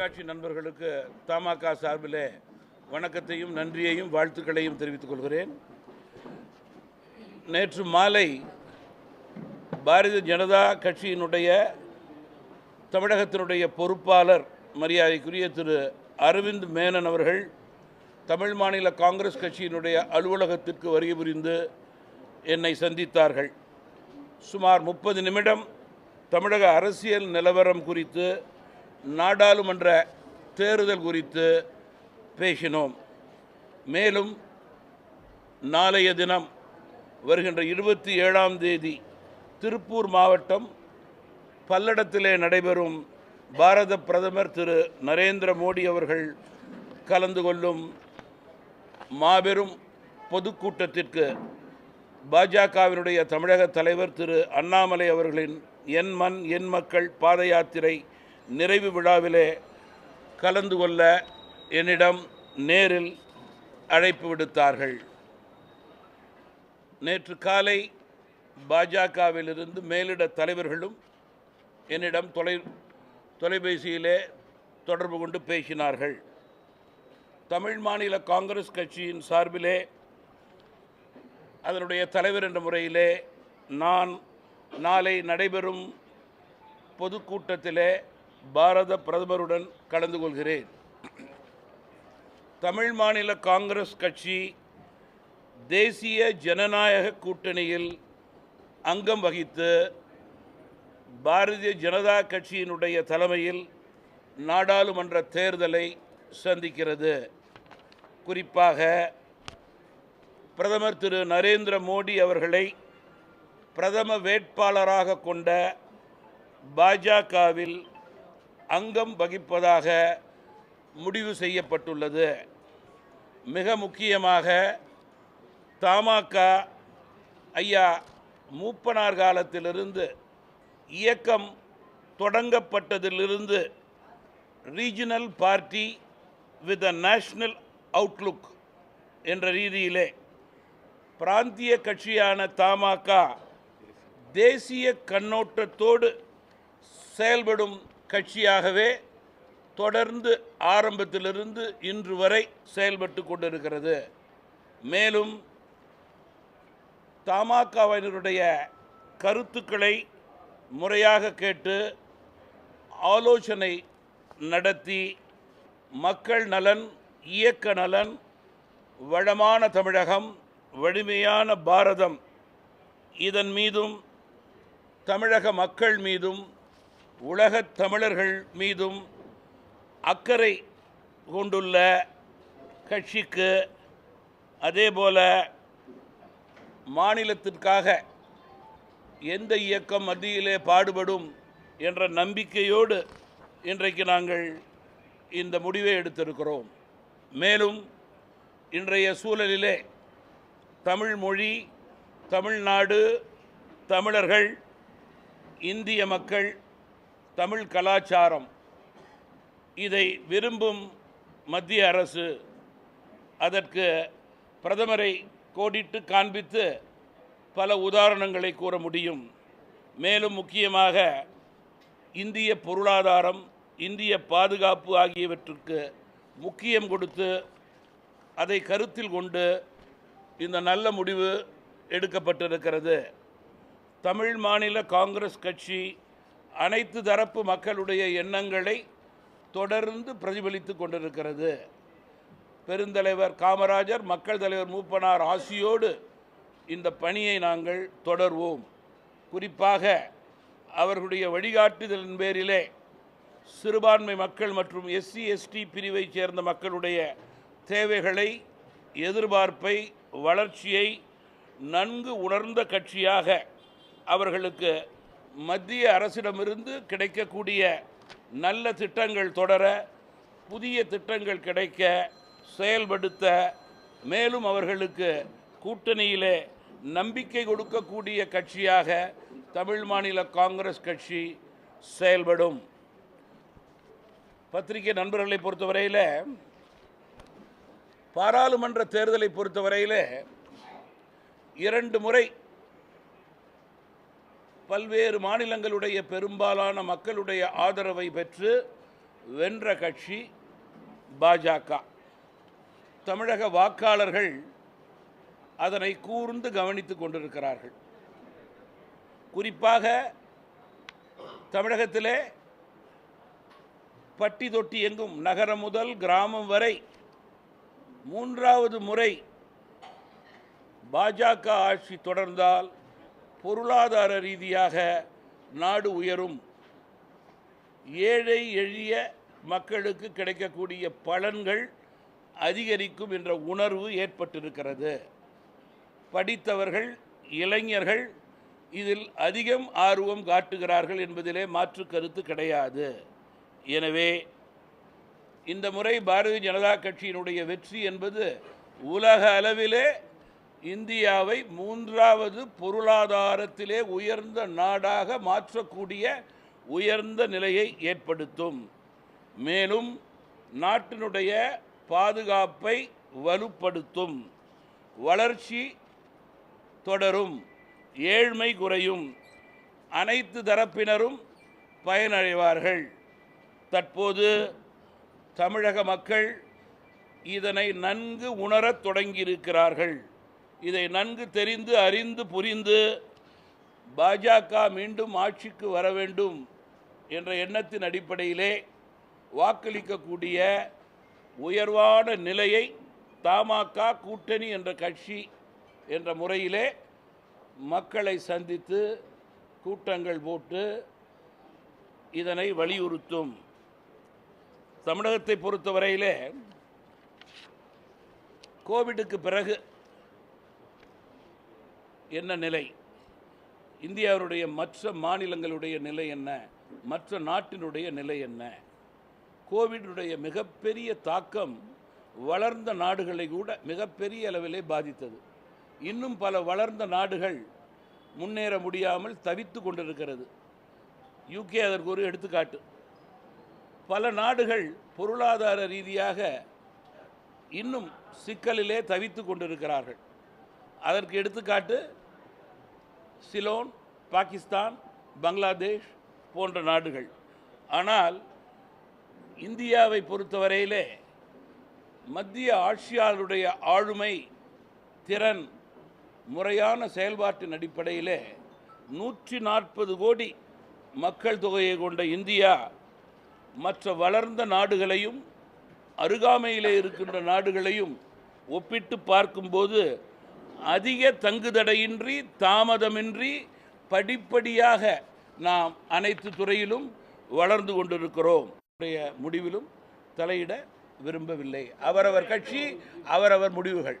கட்சி நண்பர்களுக்கு தமாக சார்பிலே வணக்கத்தையும் நன்றியையும் வாழ்த்துக்களையும் தெரிவித்துக் கொள்கிறேன். நேற்று மாலை பாரதிய ஜனதா கட்சியினுடைய தமிழகத்தினுடைய பொறுப்பாளர் மரியாதைக்குரிய திரு அரவிந்த் மேனன் அவர்கள் தமிழ் மாநில காங்கிரஸ் கட்சியினுடைய அலுவலகத்திற்கு வருகை புரிந்து என்னை சந்தித்தார்கள். சுமார் முப்பது நிமிடம் தமிழக அரசியல் நிலவரம் குறித்து நாடாளுமன்ற தேர்தல் குறித்து பேசினோம். மேலும் நாளைய தினம் வருகின்ற இருபத்தி ஏழாம் தேதி திருப்பூர் மாவட்டம் பல்லடத்திலே நடைபெறும் பாரத பிரதமர் திரு நரேந்திர மோடி அவர்கள் கலந்து கொள்ளும் மாபெரும் பொதுக்கூட்டத்திற்கு பாஜகவினுடைய தமிழக தலைவர் திரு அண்ணாமலை அவர்களின் என் மண் என் மக்கள் பாத யாத்திரை நிறைவு விழாவிலே கலந்து கொள்ள என்னிடம் நேரில் அழைப்பு விடுத்தார்கள். நேற்று காலை பாஜகவிலிருந்து மேலிட தலைவர்களும் என்னிடம் தொலை தொலைபேசியிலே தொடர்பு கொண்டு பேசினார்கள். தமிழ் மாநில காங்கிரஸ் கட்சியின் சார்பிலே அதனுடைய தலைவர் என்ற முறையிலே நான் நாளை நடைபெறும் பொதுக்கூட்டத்திலே பாரத பிரதமருடன் கலந்து கொள்கிறேன். தமிழ் மாநில காங்கிரஸ் கட்சி தேசிய ஜனநாயக கூட்டணியில் அங்கம் வகித்து பாரதிய ஜனதா கட்சியினுடைய தலைமையில் நாடாளுமன்ற தேர்தலை சந்திக்கிறது. குறிப்பாக பிரதமர் திரு நரேந்திர மோடி அவர்களை பிரதம வேட்பாளராக கொண்ட பாஜகவில் அங்கம் வகிப்பதாக முடிவு செய்யப்பட்டுள்ளது. மிக முக்கியமாக தமாக ஐயா மூப்பனார் காலத்திலிருந்து இயக்கம் தொடங்கப்பட்டதிலிருந்து regional party with a national outlook என்ற ரீதியிலே பிராந்திய கட்சியான தமாக தேசிய கண்ணோட்டத்தோடு செயல்படும் கட்சியாகவே தொடர்ந்து ஆரம்பத்திலிருந்து இன்று வரை செயல்பட்டு கொண்டிருக்கிறது. மேலும் தமாகவினருடைய கருத்துக்களை முறையாக கேட்டு ஆலோசனை நடத்தி மக்கள் நலன் இயக்க நலன் வளமான தமிழகம் வலிமையான பாரதம் இதன் மீதும் தமிழக மக்கள் மீதும் உலகத் தமிழர்கள் மீதும் அக்கறை கொண்டுள்ள கட்சிக்கு அதேபோல மாநிலத்திற்காக எந்த இயக்கம் மத்தியிலே பாடுபடும் என்ற நம்பிக்கையோடு இன்றைக்கு நாங்கள் இந்த முடிவை எடுத்திருக்கிறோம். மேலும் இன்றைய சூழலிலே தமிழ் மொழி தமிழ்நாடு தமிழர்கள் இந்திய மக்கள் தமிழ் கலாச்சாரம். இதை விரும்பும் மத்திய அரசு அதற்கு பிரதமரை கோடிட்டு காண்பித்து பல உதாரணங்களை கூற முடியும். மேலும் முக்கியமாக இந்திய பொருளாதாரம் இந்திய பாதுகாப்பு ஆகியவற்றுக்கு முக்கியம் கொடுத்து அதை கருத்தில் கொண்டு இந்த நல்ல முடிவு எடுக்கப்பட்டிருக்கிறது. தமிழ் மாநில காங்கிரஸ் கட்சி அனைத்து தரப்பு மக்களுடைய எண்ணங்களை தொடர்ந்து பிரதிபலித்து கொண்டிருக்கிறது. பெருந்தலைவர் காமராஜர் மக்கள் தலைவர் மூப்பனார் ஆசியோடு இந்த பணியை நாங்கள் தொடர்வோம். குறிப்பாக அவர்களுடைய வழிகாட்டுதலின் பேரிலே சிறுபான்மை மக்கள் மற்றும் எஸ்சி எஸ்டி பிரிவைச் சேர்ந்த மக்களுடைய தேவைகளை எதிர்பார்ப்பை வளர்ச்சியை நன்கு உணர்ந்த கட்சியாக அவர்களுக்கு மத்திய அரசிடமிருந்து கிடைக்கக்கூடிய நல்ல திட்டங்கள் தொடர புதிய திட்டங்கள் கிடைக்க செயல்படுத்த மேலும் அவர்களுக்கு கூட்டணியிலே நம்பிக்கை கொடுக்கக்கூடிய கட்சியாக தமிழ் மாநில காங்கிரஸ் கட்சி செயல்படும். பத்திரிகை நண்பர்களை பொறுத்தவரையில் பாராளுமன்ற தேர்தலை பொறுத்தவரையில் இரண்டு முறை பல்வேறு மாநிலங்களுடைய பெரும்பாலான மக்களுடைய ஆதரவை பெற்று வென்ற கட்சி பாஜக. தமிழக வாக்காளர்கள் அதனை கூர்ந்து கவனித்து கொண்டிருக்கிறார்கள். குறிப்பாக தமிழகத்திலே பட்டி தொட்டி எங்கும் நகரம் முதல் கிராமம் வரை மூன்றாவது முறை பாஜக ஆட்சி தொடர்ந்தால் பொருளாதார ரீதியாக நாடு உயரும். ஏழை எளிய மக்களுக்கு கிடைக்கக்கூடிய பலன்கள் அதிகரிக்கும் என்ற உணர்வு ஏற்பட்டிருக்கிறது. படித்தவர்கள் இளைஞர்கள் இதில் அதிகம் ஆர்வம் காட்டுகிறார்கள் என்பதிலே மாற்று கருத்து கிடையாது. எனவே இந்த முறை பாரதிய ஜனதா கட்சியினுடைய வெற்றி என்பது உலக அளவிலே இந்தியாவை மூன்றாவது பொருளாதாரத்திலே உயர்ந்த நாடாக மாற்றக்கூடிய உயர்ந்த நிலையை ஏற்படுத்தும். மேலும் நாட்டினுடைய பாதுகாப்பை வலுப்படுத்தும். வளர்ச்சி தொடரும். ஏழ்மை குறையும். அனைத்து தரப்பினரும் பயனடைவார்கள். தற்போது தமிழக மக்கள் இதனை நன்கு உணரத் தொடங்கியிருக்கிறார்கள். இதை நன்கு தெரிந்து அறிந்து புரிந்து பாஜக மீண்டும் ஆட்சிக்கு வர வேண்டும் என்ற எண்ணத்தின் அடிப்படையிலே வாக்களிக்கக்கூடிய உயர்வான நிலையை தமாக கூட்டணி என்ற கட்சி என்ற முறையிலே மக்களை சந்தித்து கூட்டங்கள் போட்டு இதனை வலியுறுத்தும். தமிழகத்தை பொறுத்தவரையிலே கோவிடுக்கு பிறகு என்ன நிலை? இந்தியாவுடைய மற்ற மாநிலங்களுடைய நிலை என்ன? மற்ற நாட்டினுடைய நிலை என்ன? கோவிடுடைய மிகப்பெரிய தாக்கம் வளர்ந்த நாடுகளை கூட மிகப்பெரிய அளவிலே பாதித்தது. இன்னும் பல வளர்ந்த நாடுகள் முன்னேற முடியாமல் தவித்து கொண்டிருக்கிறது. யூகே அதற்கு ஒரு எடுத்துக்காட்டு. பல நாடுகள் பொருளாதார ரீதியாக இன்னும் சிக்கலிலே தவித்து கொண்டிருக்கிறார்கள். அதற்கு எடுத்துக்காட்டு சிலோன் பாகிஸ்தான் பங்களாதேஷ் போன்ற நாடுகள். ஆனால் இந்தியாவை பொறுத்தவரையிலே மத்திய ஆட்சியாளருடைய ஆளுமை திறன் முறையான செயல்பாட்டின் அடிப்படையிலே நூற்றி நாற்பது கோடி மக்கள் தொகையை கொண்ட இந்தியா மற்ற வளர்ந்த நாடுகளையும் அருகாமையிலே இருக்கின்ற நாடுகளையும் ஒப்பிட்டு பார்க்கும்போது அதிக தங்குதடையின்றி தாமதமின்றி படிப்படியாக நாம் அனைத்து துறையிலும் வளர்ந்து கொண்டிருக்கிறோம். முடிவிலும் தலையிட விரும்பவில்லை. அவரவர் கட்சி அவரவர் முடிவுகள்.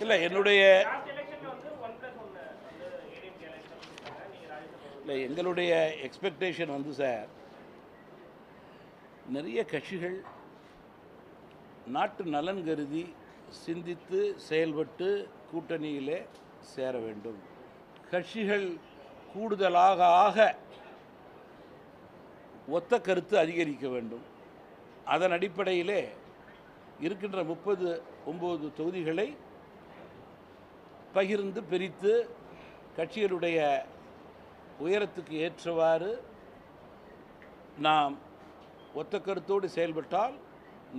இல்லை என்னுடைய இல்லை எங்களுடைய எக்ஸ்பெக்டேஷன் வந்து சார் நிறைய கட்சிகள் நாட்டு நலன் கருதி சிந்தித்து செயல்பட்டு கூட்டணியிலே சேர வேண்டும். கட்சிகள் கூடுதலாக ஆக ஒத்த கருத்து அதிகரிக்க வேண்டும். அதன் அடிப்படையிலே இருக்கின்ற முப்பது ஒம்பது தொகுதிகளை பகிர்ந்து பிரித்து கட்சிகளுடைய உயரத்துக்கு ஏற்றவாறு நாம் ஒத்த கருத்தோடு செயல்பட்டால்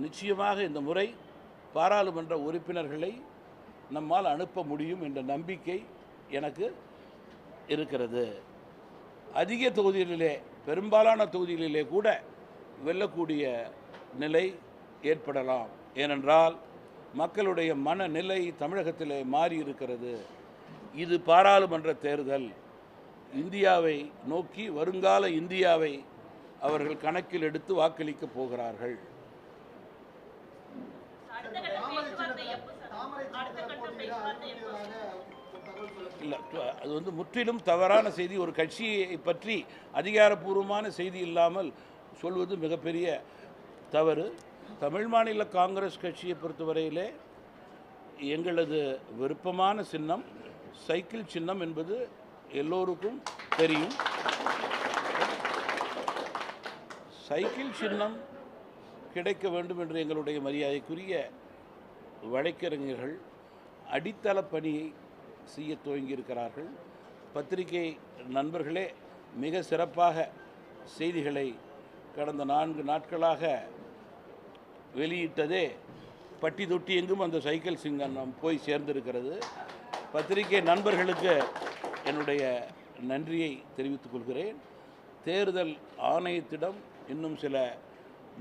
நிச்சயமாக இந்த முறை பாராளுமன்ற உறுப்பினர்களை நம்மால் அனுப்ப முடியும் என்ற நம்பிக்கை எனக்கு இருக்கிறது. அதிக தொகுதிகளிலே பெரும்பாலான தொகுதிகளிலே கூட வெல்லக்கூடிய நிலை ஏற்படலாம். ஏனென்றால் மக்களுடைய மனநிலை தமிழகத்திலே மாறி இருக்கிறது இது பாராளுமன்ற தேர்தல். இந்தியாவை நோக்கி வருங்கால இந்தியாவை அவர்கள் கணக்கில் எடுத்து வாக்களிக்கப் போகிறார்கள். அடுத்த கட்ட பேச்சுவார்த்தை எப்போ சார்? அடுத்த கட்ட பேச்சுவார்த்தை எப்போ இல்லை அது வந்து முற்றிலும் தவறான செய்தி. ஒரு கட்சியை பற்றி அதிகாரப்பூர்வமான செய்தி இல்லாமல் சொல்வது மிகப்பெரிய தவறு. தமிழ் மாநில காங்கிரஸ் கட்சியை பொறுத்தவரையிலே எங்களது விருப்பமான சின்னம் சைக்கிள் சின்னம் என்பது எல்லோருக்கும் தெரியும். சைக்கிள் சின்னம் கிடைக்க வேண்டும் என்று எங்களுடைய மரியாதைக்குரிய வழக்கறிஞர்கள் அடித்தள பணியை செய்ய துவங்கியிருக்கிறார்கள். பத்திரிகை நண்பர்களே மிக சிறப்பாக செய்திகளை கடந்த நான்கு நாட்களாக வெளியிட்டதே பட்டி தொட்டி எங்கும் அந்த சைக்கிள் சிங்கம் போய் சேர்ந்திருக்கிறது. பத்திரிகை நண்பர்களுக்கு என்னுடைய நன்றியை தெரிவித்துக் கொள்கிறேன். தேர்தல் ஆணையத்திடம் இன்னும் சில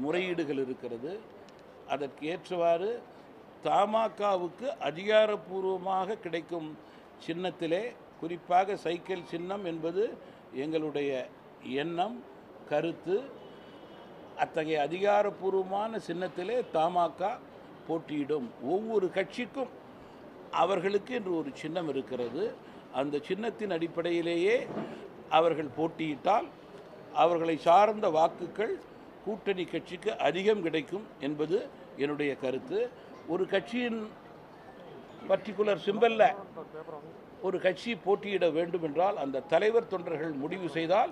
முறையீடுகள் இருக்கிறது. அதற்கு ஏற்றவாறு தமாகவுக்கு அதிகாரப்பூர்வமாக கிடைக்கும் சின்னத்திலே குறிப்பாக சைக்கிள் சின்னம் என்பது எங்களுடைய எண்ணம் கருத்து. அத்தகைய அதிகாரப்பூர்வமான சின்னத்திலே தமாக போட்டியிடும். ஒவ்வொரு கட்சிக்கும் அவர்களுக்கு என்று ஒரு சின்னம் இருக்கிறது. அந்த சின்னத்தின் அடிப்படையிலேயே அவர்கள் போட்டியிட்டால் அவர்களை சார்ந்த வாக்குகள் கூட்டணி கட்சிக்கு அதிகம் கிடைக்கும் என்பது என்னுடைய கருத்து. ஒரு கட்சியின் பர்டிகுலர் சிம்பல்ல ஒரு கட்சி போட்டியிட வேண்டும் என்றால் அந்த தலைவர் தொண்டர்கள் முடிவு செய்தால்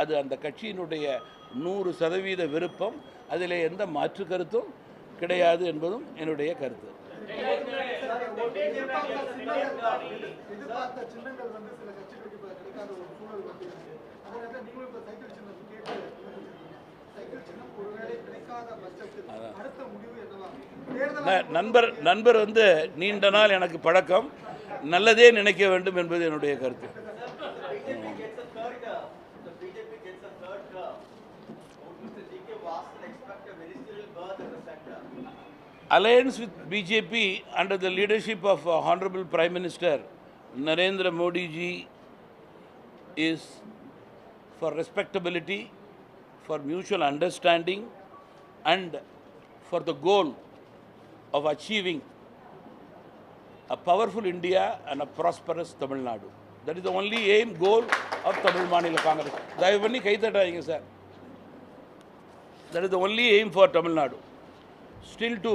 அது அந்த கட்சியினுடைய நூறு சதவீத விருப்பம். அதில் எந்த மாற்று கருத்தும் கிடையாது என்பதும் என்னுடைய கருத்து. எதிர்பார்த்த சின்னங்கள் வந்து சில கட்சிகளுக்கு கிடைக்காத ஒரு சூழல் வந்து நண்பர் நண்பர் வந்து நீண்ட நாள் எனக்கு பழக்கம் நல்லதே நினைக்க வேண்டும் என்பது என்னுடைய கருத்து BJP gets a third term. The BJP gets a third term. Would Mr. G.K. Vasan expect a ministerial berth at the center? alliance with BJP under the leadership of uh, Honorable Prime Minister Narendra Modi ji is for respectability, for mutual understanding, and for the goal of achieving a powerful India and a prosperous Tamil Nadu. That is the only aim, goal of Tamil Manila Congress. தயவு பண்ணி கை தட்டாதீங்க sir That is the only aim for Tamil Nadu. Still to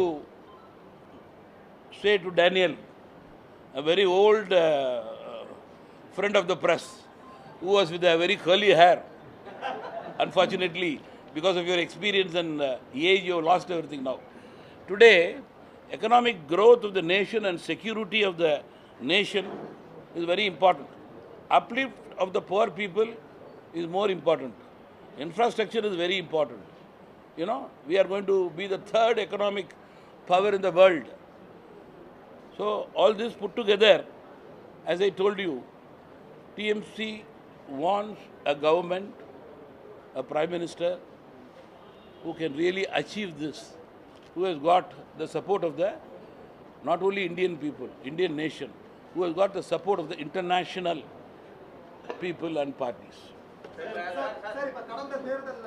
say to Daniel, a very old uh, friend of the press, who was with a very curly hair, unfortunately, because of your experience and uh, age, you have lost everything now. Today, economic growth of the nation and security of the nation is very important. Uplift of the poor people is more important. Infrastructure is very important. You know, we are going to be the third economic power in the world. So, all this put together, as I told you, TMC wants a government, a prime minister who can really achieve this, who has got the support of the not only Indian people, Indian nation, who has got the support of the international people and parties. Sir, sir இப்ப கடந்த தேர்தல்ல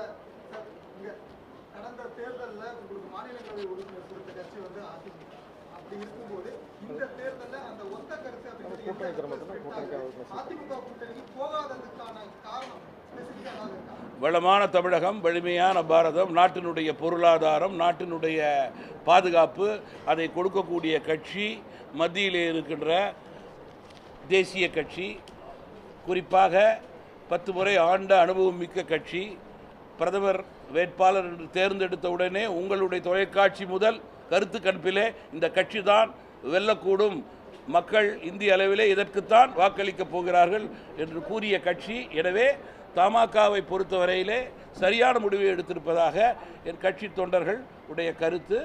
sir, இங்க கடந்த தேர்தல்ல உங்களுக்கு மாநிலங்களவை உறுப்பினர் கொடுத்த கட்சி வந்து அதிமுக அப்படி இருக்கும்போது இந்த தேர்தல்ல அந்த ஒத்த கருத்து அப்படிங்கிறது எந்த இடத்துல split ஆகுது? அதிமுக கூட்டணிக்கு போகாததுக்கான வளமான தமிழகம் வலிமையான பாரதம் நாட்டினுடைய பொருளாதாரம் நாட்டினுடைய பாதுகாப்பு அதை கொடுக்கக்கூடிய கட்சி மத்தியிலே இருக்கின்ற தேசிய கட்சி குறிப்பாக பத்து முறை ஆண்ட அனுபவம் மிக்க கட்சி பிரதமர் வேட்பாளர் என்று தேர்ந்தெடுத்த உடனே உங்களுடைய தொலைக்காட்சி முதல் கருத்து கணிப்பிலே இந்த கட்சி தான் வெல்லக்கூடும். மக்கள் இந்திய அளவிலே இதற்குத்தான் வாக்களிக்கப் போகிறார்கள் என்று கூறிய கட்சி. எனவே தமாகாவை பொறுத்தவரையிலே சரியான முடிவை எடுத்திருப்பதாக என் கட்சி தொண்டர்கள் உடைய கருத்து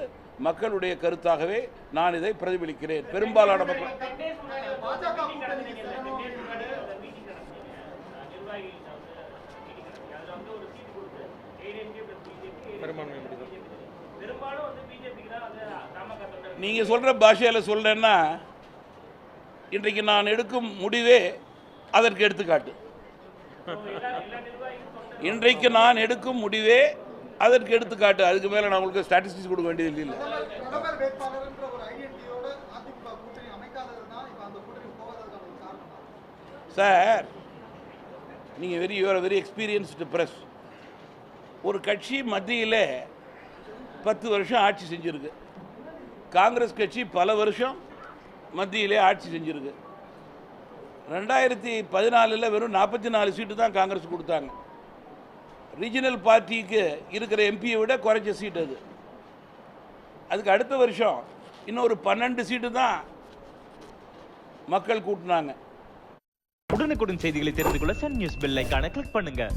மக்களுடைய கருத்தாகவே நான் இதை பிரதிபலிக்கிறேன். பெரும்பாலான மக்கள் நீங்க சொல்ற பாஷையில் சொல்றேன்னா இன்றைக்கு நான் எடுக்கும் முடிவே அதற்கு எடுத்துக்காட்டு. இன்றைக்கு நான் எடுக்கும் முடிவே அதற்கு எடுத்துக்காட்டு. அதுக்கு மேலே நான் உங்களுக்கு ஸ்டாட்டிஸ்டிக்ஸ் கொடுக்க வேண்டியது இல்லை. சார் நீங்கள் very you're very experienced press ஒரு கட்சி மத்தியில் பத்து வருஷம் ஆட்சி செஞ்சுருக்கு. காங்கிரஸ் கட்சி பல வருஷம் மத்தியிலே ஆட்சி செஞ்சுருக்கு. ரெண்டாயிரத்தி பதினாலில் வெறும் நாற்பத்தி நாலு சீட்டு தான் காங்கிரஸ் கொடுத்தாங்க. ரீஜனல் பார்ட்டிக்கு இருக்கிற எம்பியை விட குறைஞ்ச சீட் அது. அதுக்கு அடுத்த வருஷம் இன்னொரு பன்னெண்டு சீட்டு தான் மக்கள் கூட்டினாங்க. உடனுக்குடன் செய்திகளை தெரிந்து கொள்ள சன் நியூஸ் பெல் ஐக்கான கிளிக் பண்ணுங்கள்